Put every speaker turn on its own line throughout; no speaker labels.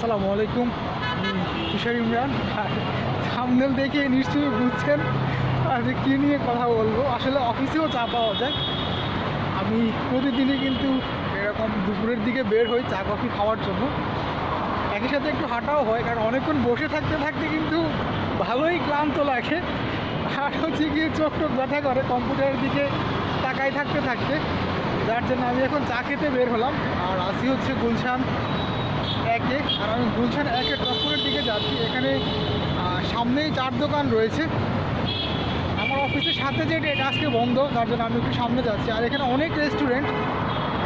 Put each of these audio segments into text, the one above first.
আসসালামু আলাইকুম। তুষার ইমরান সামনেল দেখে নিশ্চয়ই বুঝছেন যে কী নিয়ে কথা বলব। আসলে অফিসেও চা পাওয়া যায়। আমি প্রতিদিনই কিন্তু এরকম দুপুরের দিকে বের হই চা, কফি খাওয়ার জন্য। একই সাথে একটু হাঁটাও হয়, কারণ অনেকক্ষণ বসে থাকতে থাকতে কিন্তু ভালোই ক্লান্ত লাগে। আর হচ্ছে গিয়ে চোখ টোক ব্যথা করে কম্পিউটারের দিকে তাকাই থাকতে থাকতে। যার জন্য আমি এখন চা খেতে বের হলাম। আর আসি হচ্ছে গুলশান। একে আর আমি গুলশান একে টপপুরের দিকে যাচ্ছি। এখানে সামনেই চার দোকান রয়েছে। আমার অফিসের সাথে যে এটা আজকে বন্ধ, তার জন্য আমি একটু সামনে যাচ্ছি। আর এখানে অনেক রেস্টুরেন্ট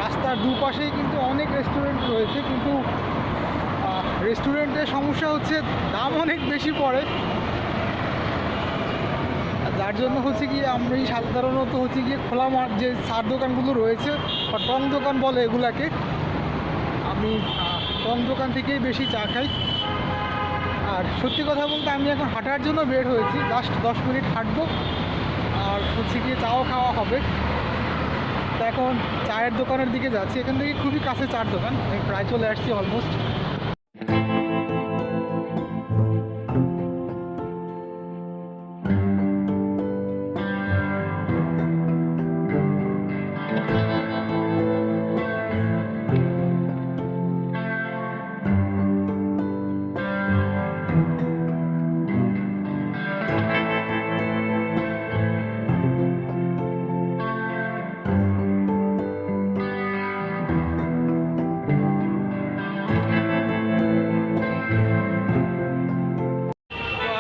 রাস্তার দুপাশেই কিন্তু অনেক রেস্টুরেন্ট রয়েছে। কিন্তু রেস্টুরেন্টের সমস্যা হচ্ছে, দাম অনেক বেশি পড়ে। যার জন্য হচ্ছে গিয়ে আমি সাধারণত হচ্ছে গিয়ে খোলা মাঠ যে সার দোকানগুলো রয়েছে, বা টং দোকান বলে এগুলাকে, আমি টং দোকান থেকেই বেশি চা খাই। আর সত্যি কথা বলতে আমি এখন হাঁটার জন্য বের হয়েছি। লাস্ট দশ মিনিট হাঁটবো। আর হচ্ছে গিয়ে চাও খাওয়া হবে। তা এখন চায়ের দোকানের দিকে যাচ্ছি। এখান থেকে খুবই কাছে চার দোকান। আমি প্রায় চলে আসছি অলমোস্ট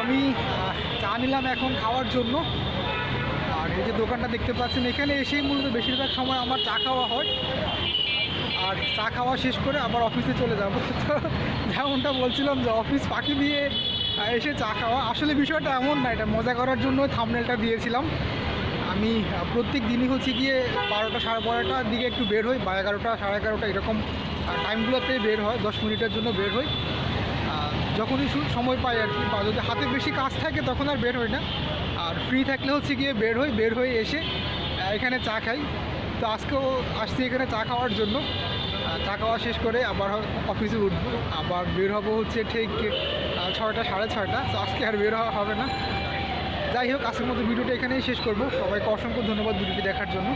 আমি চা নিলাম এখন খাওয়ার জন্য। আর এই যে দোকানটা দেখতে পাচ্ছেন, এখানে এসেই মূলত বেশিরভাগ সময় আমার চা খাওয়া হয়। আর চা খাওয়া শেষ করে আবার অফিসে চলে যাব। তো যেমনটা বলছিলাম যে অফিস পাখি দিয়ে এসে চা খাওয়া। আসলে বিষয়টা এমন না, এটা মজা করার জন্য থামনেলটা দিয়েছিলাম। আমি প্রত্যেক দিনই হচ্ছে গিয়ে বারোটা সাড়ে বারোটার দিকে একটু বের হই, বা এগারোটা সাড়ে এগারোটা এরকম টাইমগুলোতে বের হয়, দশ মিনিটের জন্য বের হই। যখনই সময় পাই আর কি, বা যদি হাতে বেশি কাজ থাকে তখন আর বের হই না। আর ফ্রি থাকলে হচ্ছে গিয়ে বের হই, বের হয়ে এসে এখানে চা খাই। তো আজকেও আসছি এখানে চা খাওয়ার জন্য। চা খাওয়া শেষ করে আবার অফিসে উঠবো। আবার বের হব হচ্ছে ঠিক ছয়টা, সাড়ে ছয়টা। তো আজকে আর বের হওয়া হবে না। যাই হোক, আজকের মতো ভিডিওটা এখানেই শেষ করব। সবাইকে অসংখ্য ধন্যবাদ ভিডিওটি দেখার জন্য।